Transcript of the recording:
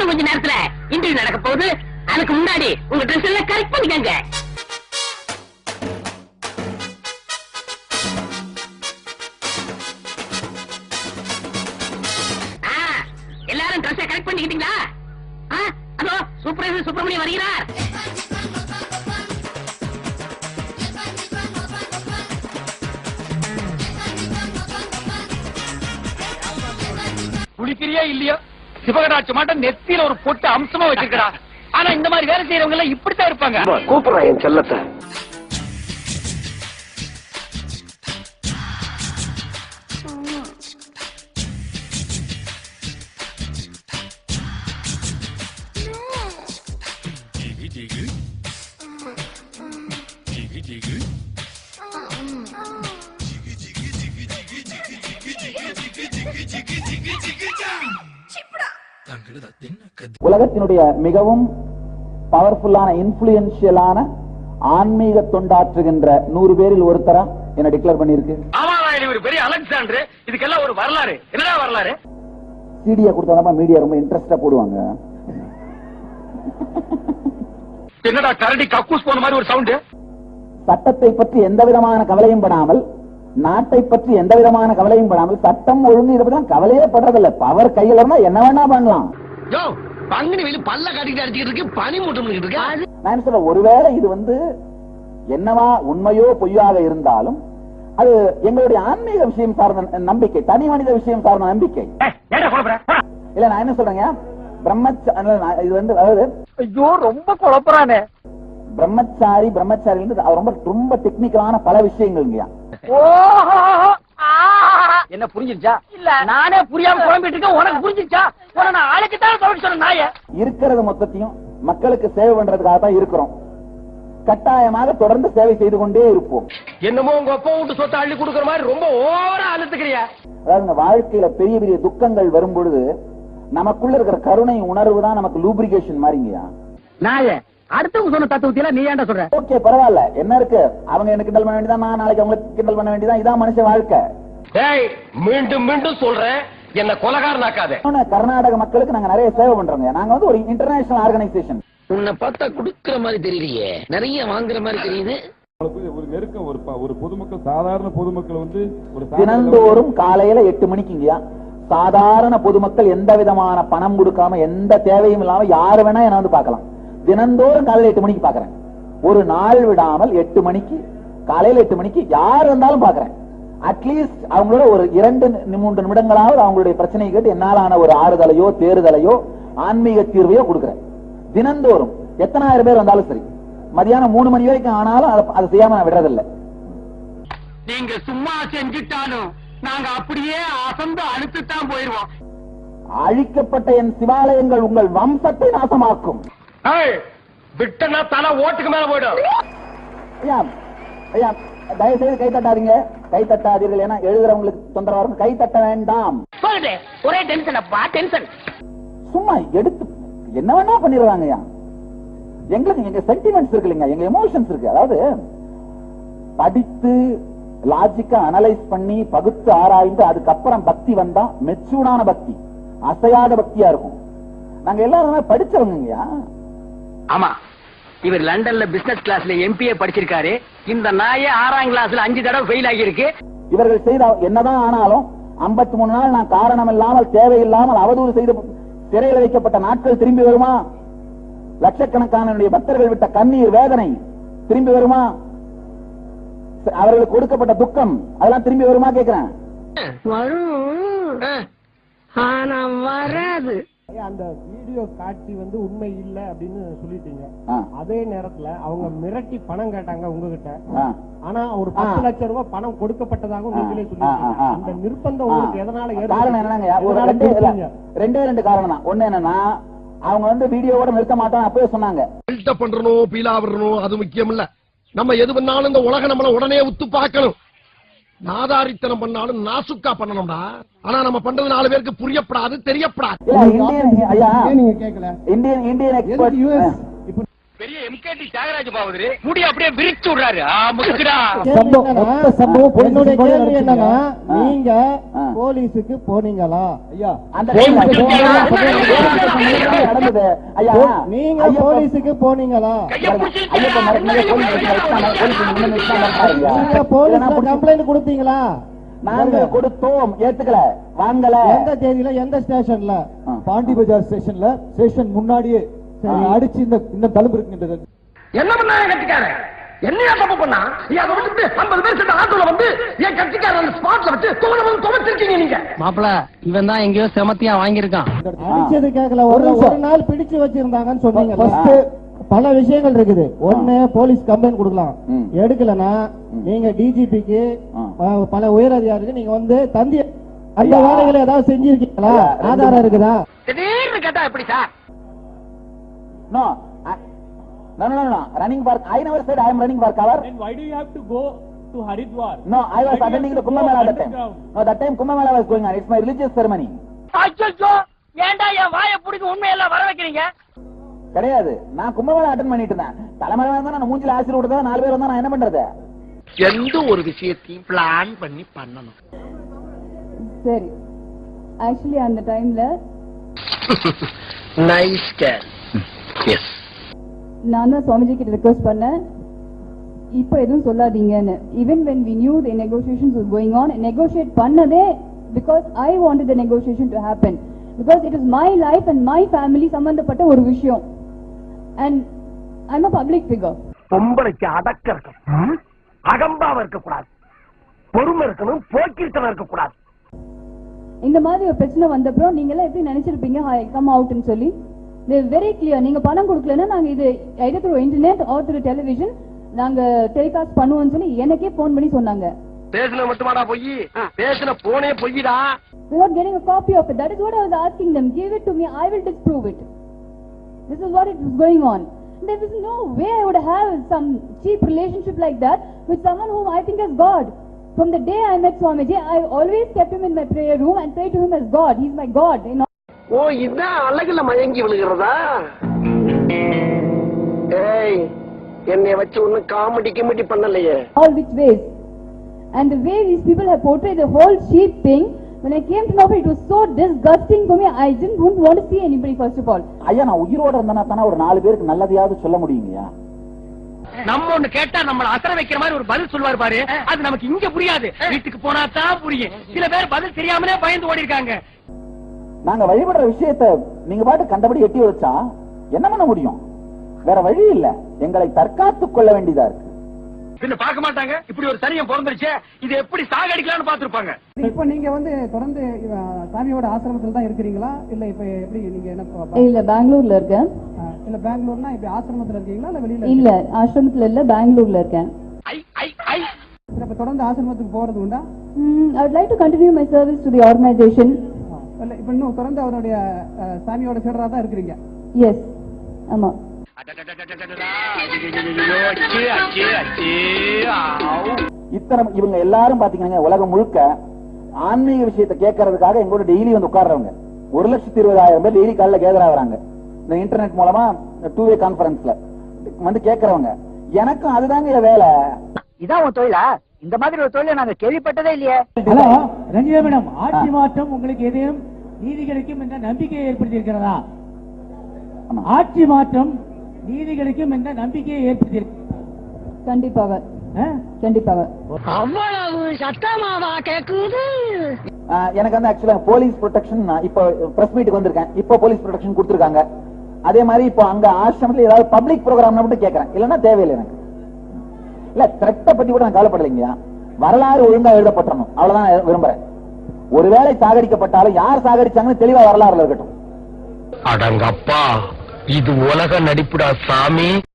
இன்னும் கொஞ்ச நேரத்துல இன்டர்வியூ நடக்க போகுது. அதுக்கு முன்னாடி உங்க ட்ரெஸ் எல்லாம் கரெக்ட் பண்ணிக்கங்க. எல்லாரும் ட்ரெஸ் கரெக்ட் பண்ணிக்கிட்டீங்களா? அதோ சூப்பர் சுப்பிரமணியம் வருகிறார். குளிக்கிறியா இல்லையோ? சிவகராட்சி மாட்டம் நெத்தியில ஒரு பொட்டு அம்சமா வச்சிருக்கா ஆனா இந்த மாதிரி வேலை செய்யறவங்க எல்லாம் இப்படித்தான் இருப்பாங்க. கூப்பிடுறேன் என் செல்லத்தை. உலகத்தினுடைய மிகவும் பவர்ஃபுல்லான இன்ஃபுளுயன்ஷியலான ஆன்மீக தொண்டாற்றுகின்ற நூறு பேரில் ஒருத்தரா என்ன டிக்ளேர் பண்ணிருக்கு ஆமா இது ஒரு பெரிய அலெக்சாண்டர். இதுக்கெல்லாம் ஒரு வரலாறு. என்னடா வரலாறு? சிடியை கொடுத்தாதான் மீடியா ரொம்ப இன்ட்ரெஸ்டா போடுவாங்க. என்னடா கரடி கக்கூஸ் போன மாதிரி ஒரு சவுண்ட் சட்டத்தை பற்றி எந்த விதமான கவலையும் படாமல் நாட்டை பற்றி எந்த விதமான கவலையும் படாமல் சட்டம் ஒழுங்கு இதை பத்தி கவலையே படுறதில்ல. பவர் கையில இருந்தா என்ன வேணா பண்ணலாம். யோ பங்குனி வெளி பல்ல காட்டிட்டு அடிச்சுக்கிட்டு இருக்கு பனி மூட்டம் இருக்கு? நான் சொல்ல ஒருவேளை இது வந்து என்னவா உண்மையோ பொய்யாக இருந்தாலும் அது எங்களுடைய ஆன்மீக விஷயம் சார்ந்த நம்பிக்கை தனி மனித விஷயம் சார்ந்த நம்பிக்கை. இல்ல நான் என்ன சொல்றேங்க? பிரம்மச்ச நான் இது வந்து அதாவது ஐயோ ரொம்ப குழப்பறானே பிரம்மச்சாரி பிரம்மச்சாரி ரொம்ப ரொம்ப டெக்னிக்கலான பல விஷயங்கள்ங்கய்யா. என்ன புரிஞ்சிருச்சா? இல்ல. நானே புரியாம குழம்பிட்டு இருக்கேன். உனக்கு புரிஞ்சிருச்சா? உன நான் ஆளுக்கு தான் சொல்ல சொன்ன நாய. இருக்கிறது மொத்தத்தையும் மக்களுக்கு சேவை பண்றதுக்காக தான் இருக்கிறோம். கட்டாயமாக தொடர்ந்து சேவை செய்து கொண்டே இருப்போம். என்னமோ உங்க அப்பா விட்டு சொத்தை அள்ளி கொடுக்கற மாதிரி ரொம்ப ஓவரா அழுத்துக்கிறியா. அதாவது இந்த வாழ்க்கையில பெரிய பெரிய துக்கங்கள் வரும் பொழுது நமக்குள்ள இருக்கிற கருணை உணர்வு தான் நமக்கு லூப்ரிகேஷன் மாதிரிங்கய்யா. நாய அடுத்தவங்க சொன்ன தத்துவத்தில நீ ஏன்டா சொல்ற? ஓகே பரவாயில்ல. என்ன இருக்கு? அவங்க எனக்கு கிண்டல் பண்ண வேண்டியதான் நான் நாளைக்கு அவங்களுக்கு கிண்டல் பண்ண வேண்டியதான் இதான் மனுஷ வாழ்க்கை. மீண்டும் மீண்டும் சொல்றேன். என்ன கொலகாரனாக்காத. கர்நாடக மக்களுக்கு நாங்க நிறைய சேவை பண்றோங்க நாங்க வந்து ஒரு இன்டர்நேஷனல் ஆர்கனைசேஷன் உன்னை பார்த்தா குடுக்கிற மாதிரி தெரியலையே. நிறைய வாங்குற மாதிரி தெரியுது. ஒரு நெருக்கம் ஒரு ஒரு பொதுமக்கள் சாதாரண பொதுமக்கள் வந்து ஒரு தினந்தோறும் காலையில எட்டு மணிக்குங்கய்யா சாதாரண பொதுமக்கள் எந்த விதமான பணம் கொடுக்காம எந்த தேவையும் இல்லாம யாரு வேணா என்ன வந்து பார்க்கலாம். தினந்தோறும் காலையில எட்டு மணிக்கு பாக்குறேன். ஒரு நாள் விடாமல் எட்டு மணிக்கு காலையில எட்டு மணிக்கு யார் வந்தாலும் பாக்குறேன். அட்லீஸ்ட் அவங்களோட ஒரு இரண்டு மூன்று நிமிடங்களாவது அவங்களுடைய பிரச்சனையை கேட்டு என்னாலான ஒரு ஆறுதலையோ தேறுதலையோ ஆன்மீக தீர்வையோ கொடுக்குறேன். தினந்தோறும் எத்தனாயிரம் பேர் வந்தாலும் சரி மதியானம் மூணு மணி வரைக்கும் ஆனாலும் அதை- செய்யாம நான் விடுறதில்லை. நீங்க சும்மா செஞ்சுட்டாலும் நாங்க அப்படியே அசந்து அழுத்துத்தான் போயிருவோம். அழிக்கப்பட்ட என் சிவாலயங்கள் உங்கள் வம்சத்தை நாசமாக்கும். விட்டனா தலை ஓட்டுக்கு மேல போயிடும். ஐயா ஐயா தயவு செய்து கை தட்டாதீங்க. கை தட்டாதீர்கள் ஏன்னா எழுதுறவங்களுக்கு தொந்தரவு கை தட்ட வேண்டாம். போகுது ஒரே டென்ஷன் அப்பா டென்ஷன் சும்மா எடுத்து என்ன வேணா பண்ணிடுறாங்க ஐயா. எங்களுக்கு எங்க சென்டிமெண்ட்ஸ் இருக்கு இல்லைங்க எங்க எமோஷன்ஸ் இருக்கு. அதாவது படித்து லாஜிக்கா அனலைஸ் பண்ணி பகுத்து ஆராய்ந்து அதுக்கப்புறம் பக்தி வந்தா மெச்சூர்டான பக்தி அசையாத பக்தியா இருக்கும். நாங்க எல்லாருமே படிச்சவங்கய்யா ஆமா. இவர் லண்டன்ல பிசினஸ் கிளாஸ்ல எம்பிஏ படிச்சிருக்காரு. இந்த நாயே ஆறாம் கிளாஸ்ல அஞ்சு தடவை ஃபெயில் ஆகியிருக்கு. இவர்கள் செய்த என்னதான் ஆனாலும் 53 மூணு நாள் நான் காரணம் இல்லாமல் தேவையில்லாமல் அவதூறு செய்து சிறையில் வைக்கப்பட்ட நாட்கள் திரும்பி வருமா? லட்சக்கணக்கான பக்தர்கள் விட்ட கண்ணீர் வேதனை திரும்பி வருமா? அவர்களுக்கு கொடுக்கப்பட்ட துக்கம் அதெல்லாம் திரும்பி வருமா கேக்குறேன். வரும். ஆனா வராது. அந்த வீடியோ காட்சி வந்து உண்மை இல்ல அப்படின்னு சொல்லிட்டீங்க அதே நேரத்துல அவங்க மிரட்டி பணம் கேட்டாங்க உங்ககிட்ட. ஆனா ஒரு பத்து. லட்சம் ரூபாய் பணம் கொடுக்கப்பட்டதாகவும் நீங்களே ஆ. அந்த நிர்பந்தம். உங்களுக்கு எதனால காரணம்? என்னங்க ரெண்டே? ரெண்டே ரெண்டு காரணம் தான் ஒண்ணு என்னன்னா அவங்க வந்து வீடியோவோட நிறுத்த மாட்டோம் அப்பவே சொன்னாங்க பில்டப் பண்றணும் பீலா விடணும் அது முக்கியம் இல்ல நம்ம எது பண்ணாலும் இந்த உலகம் நம்மள உடனே உத்து பார்க்கணும் நாதாரித்தனம் பண்ணாலும் நாசுக்கா பண்ணணும்டா. ஆனா நம்ம பண்றது நாலு பேருக்கு புரியப்படாது தெரியப்படாது. Indian Indian? எக்ஸ்பர்ட் பெரிய எம்கேடி தியாகராஜ பாவதரு முடி அப்படியே விரிச்சு விடுறாரு. கேள்வி என்னன்னா, என்னன்னா ஆ. நீங்க. போலீஸுக்கு போனீங்களா? ஐயா? நடந்தது. நீங்க போலீஸுக்கு போனீங்களா? Police police. நீங்க பிடிச்சி- கம்ப்ளைண்ட் கொடுத்தீங்களா? நாங்க கொடுத்தோம். ஏத்துக்கல. வாங்கல. எந்த தேதியில? எந்த ஸ்டேஷன்ல. பாண்டி பஜார் ஸ்டேஷன்ல. ஸ்டேஷன் முன்னாடியே. அடிச்சு இந்த இந்த தழும்பு இருக்கின்றது என்ன பண்ணாங்க கட்சிக்காரன்? என்னையா தப்பு பண்ணா? அதை விட்டுட்டு ஐம்பது பேர் சேர்ந்த ஆட்டோல வந்து என் கட்சிக்காரன் அந்த ஸ்பாட்ல வச்சு துவனம் துவச்சிருக்கீங்க நீங்க. மாப்பிள இவன் தான் எங்கேயோ செமத்தியா வாங்கியிருக்கான். அடிச்சது கேட்கல ஒரு நாள் பிடிச்சு வச்சிருந்தாங்கன்னு சொன்னீங்க பல விஷயங்கள் இருக்குது. ஒண்ணு போலீஸ் கம்ப்ளைண்ட் கொடுக்கலாம். ம். எடுக்கலனா நீங்க டிஜிபிக்கு. பல உயர் அதிகாரிக்கு நீங்க வந்து தந்தி அந்த. வேலைகளை ஏதாவது செஞ்சிருக்கீங்களா? ஆதாரம் இருக்குதா? திடீர்னு கேட்டா எப்படி sir? No. No no no no running for i never said i am running for cover Then why do you have to go to Haridwar? no i was attending the kumbh mela that time no that time kumbh mela was going on it's my religious ceremony அச்சோ ஏன்டா என் வாயை பிடிக்க உண்மையெல்லாம் வர வைக்கிறீங்க கிடையாது நான் Kumbh Mela attend பண்ணிட்டு இருந்தேன் தலைமலை வந்தா நான் மூஞ்சில ஆசிரியர் விடுறதா நாலு பேர் வந்தா நான் என்ன பண்றது எந்த ஒரு விஷயத்தையும் பிளான் பண்ணி பண்ணணும் சரி ஆக்சுவலி அந்த டைம்ல நைஸ் கேர் எஸ் நான் தான் சுவாமிஜி கிட்ட ரிக்வஸ்ட் பண்ணேன். இப்போ எதுவும் சொல்லாதீங்கன்னு. Even when we knew the negotiations was going on negotiate பண்ணதே because I wanted the negotiation to happen because it is my life and my family சம்பந்தப்பட்ட ஒரு விஷயம். And I'm a public figure பொம்பளைக்கு அடக்க இருக்கணும். அகம்பாவ இருக்கக்கூடாது. பொறுமை இருக்கணும் போக்கிருத்தனம் இருக்கக்கூடாது. இந்த மாதிரி ஒரு பிரச்சனை வந்தப்புறம் நீங்க எல்லாம் எப்படி நினைச்சிருப்பீங்க? ஹாய் கம் அவுட்னு சொல்லி. வெரி கிளியர் நீங்க பணம் கொடுக்கலன்னா நாங்க இது இன்டர்நெட் ஆர் through டெலிவிஷன் நாங்க டெலிகாஸ்ட் பண்ணுவோம்னு சொல்லி எனக்கே போன் பண்ணி சொன்னாங்க பேசுன மட்டுமாடா பொய் பேசுன போனே பொய்டா without getting a copy of it that is what i was asking them give it to me i will disprove it this is what it was going on there is no way i would have some cheap relationship like that with someone whom i think as god from the day i met swamiji i always kept him in my prayer room and prayed to him as god he's my god you know ஓ இதான் அழகுல மயங்கி விழுகிறதா? ஏய் என்னைய வச்சு ஒண்ணு comedy கிமெடி பண்ணலையே. All which ways. And the way these people have portrayed the whole sheep thing, when I came to know it, was so disgusting for me. I didn't wouldn't want to see anybody first of all. ஐயா நான் உயிரோட இருந்தேன்னா தானே ஒரு நாலு பேருக்கு நல்லதையாவது சொல்ல முடியுங்கய்யா? நம்ம ஒண்ணு கேட்டா நம்மள அசர வைக்கிற மாதிரி ஒரு பதில் சொல்வார் பாரு. அது நமக்கு இங்க புரியாது. வீட்டுக்கு போனா தான் புரியும். சில பேர் பதில் தெரியாமலே பயந்து ஓடி இருக்காங்க நாங்க வழிபடுற விஷயத்த நீங்க பாட்டு கண்டபடி எட்டி வச்சா என்ன பண்ண முடியும்? வேற வழி இல்ல. எங்களை தற்காத்துக் கொள்ள வேண்டியதா இருக்கு. பின்ன பார்க்க மாட்டாங்க. இப்படி ஒரு சரியம் பிறந்துருச்சு இது எப்படி சாகடிக்கலாம்னு பாத்துருப்பாங்க இப்போ நீங்க வந்து தொடர்ந்து சாமியோட ஆசிரமத்தில் தான் இருக்கிறீங்களா? இல்ல இப்ப எப்படி நீங்க என்ன இல்ல பெங்களூர்ல இருக்கேன். இல்ல பெங்களூர்னா இப்ப ஆசிரமத்தில் இருக்கீங்களா? இல்ல வெளியில இல்ல ஆசிரமத்துல இல்ல பெங்களூர்ல இருக்கேன். ஐ ஐ ஐ. இப்ப தொடர்ந்து ஆசிரமத்துக்கு போறது உண்டா? would like to continue my service to the organization. இல்ல இப்ப இன்னும் தொடர்ந்து அவருடைய சாமியோட சீடரா தான் இருக்கிறீங்க. Yes. ஆமா. இத்தனை இவங்க எல்லாரும் பாத்தீங்கன்னா உலகம் முழுக்க ஆன்மீக விஷயத்தை கேட்கறதுக்காக எங்களோட டெய்லி வந்து உட்கார்றவங்க. ஒரு லட்சத்தி இருபதாயிரம் பேர் டெய்லி காலைல கேதர் ஆகுறாங்க. இந்த இன்டர்நெட் மூலமா டூ வே கான்பரன்ஸ்ல வந்து கேட்கறவங்க. எனக்கும் அதுதாங்க வேலை. இதான் உன் தொழிலா? இந்த மாதிரி ஒரு தொழிலை நாங்க கேள்விப்பட்டதே இல்லையே. ஹலோ ரஞ்சிதா மேடம் ஆட்சி மாற்றம் உங்களுக்கு எதையும் நீதி கிடைக்கும் என்ற நம்பிக்கையை ஏற்படுத்தி இருக்கிறதா ஆமா. ஆட்சி மாற்றம் நீதி கிடைக்கும் என்ற நம்பிக்கையை ஏற்படுத்தி கண்டிப்பாக. கண்டிப்பாக. அவ்வளவு சத்தமாவா கேக்குது? ஆஹ் எனக்கு வந்து ஆக்சுவலா போலீஸ் ப்ரொடெக்ஷன் இப்போ பிரஸ் மீட்டுக்கு வந்திருக்கேன். இப்போ போலீஸ் ப்ரொடெக்ஷன் கொடுத்துருக்காங்க. அதே மாதிரி இப்போ அங்க ஆசிரமத்துல ஏதாவது பப்ளிக் ப்ரோக்ராம் மட்டும் கேட்கறேன் இல்லைன்னா தேவையில்லை எனக்கு. இல்ல த்ரெட்டை பத்தி கூட நான் கவலைப்படலைங்க வரலாறு ஒழுங்கா எழுதப்பட்டணும் அவ்வளவுதான் விரும்புறேன். ஒருவேளை சாகடிக்கப்பட்டாலும் யார் சாகடிச்சாங்கன்னு தெளிவா வரலாறுல இருக்கட்டும். அடங்கப்பா இது உலக நடிப்புடா சாமி.